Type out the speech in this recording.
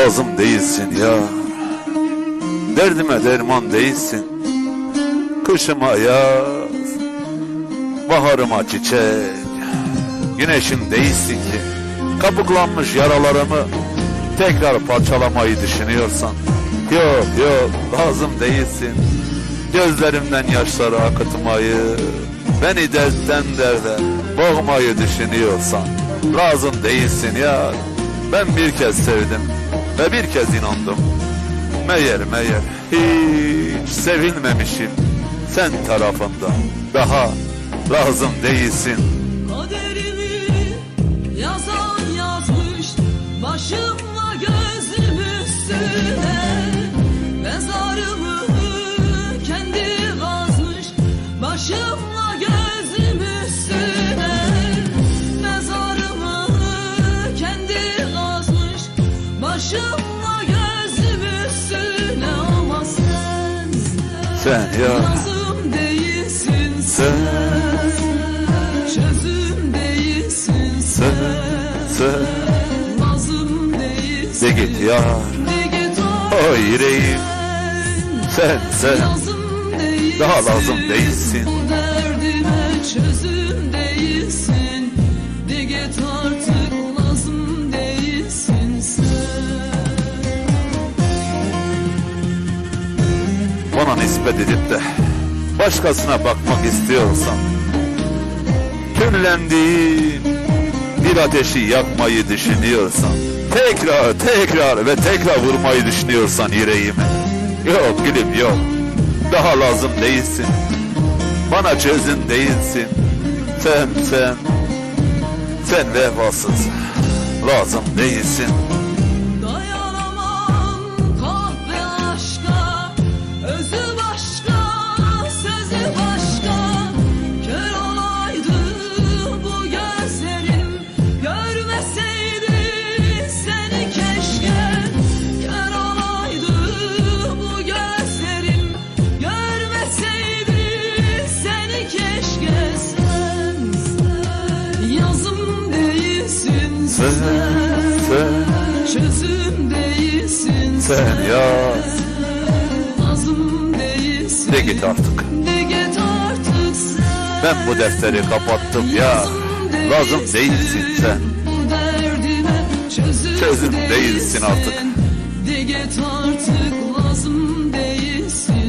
Lazım değilsin ya. Derdime derman değilsin. Kışıma yaz Baharıma çiçek. Güneşim değilsin ki. Kabuklanmış yaralarımı Tekrar parçalamayı düşünüyorsan. Yok yok lazım değilsin. Gözlerimden yaşları akıtmayı Beni dertten derde Boğmayı düşünüyorsan. Lazım değilsin ya. Ben bir kez sevdim Ve bir kez inandım. Meğer meğer hiç sevilmemişim Sen tarafında Daha lazım değilsin. Kaderimi yazan yazmış Başımla gözüm üstüne Mezarımı kendi kazmış Başımla gözüm üstüne Sen ya. Lazım değilsin Sen. Çözüm değilsin Sen. Sen Sen. Lazım değilsin. De git ya. De git O yüreğim. Sen sen. Lazım değilsin. Daha lazım değilsin. Bu derdime çözüm değilsin Bana nispet edip de Başkasına bakmak istiyorsan Küllendiğin Bir ateşi yakmayı düşünüyorsan Tekrar tekrar ve tekrar vurmayı düşünüyorsan yüreğime Yok gülüm yok. Daha lazım değilsin. Bana çözüm değilsin. Sen sen Sen vefasız Lazım değilsin Sen sen. Çözüm değilsin Sen yaz Lazım değilsin. De git artık. De git artık sen. Ben bu defteri kapattım ya. Lazım değilsin sen. Bu derdime çözüm, Çözüm değilsin artık. De git artık. Lazım değilsin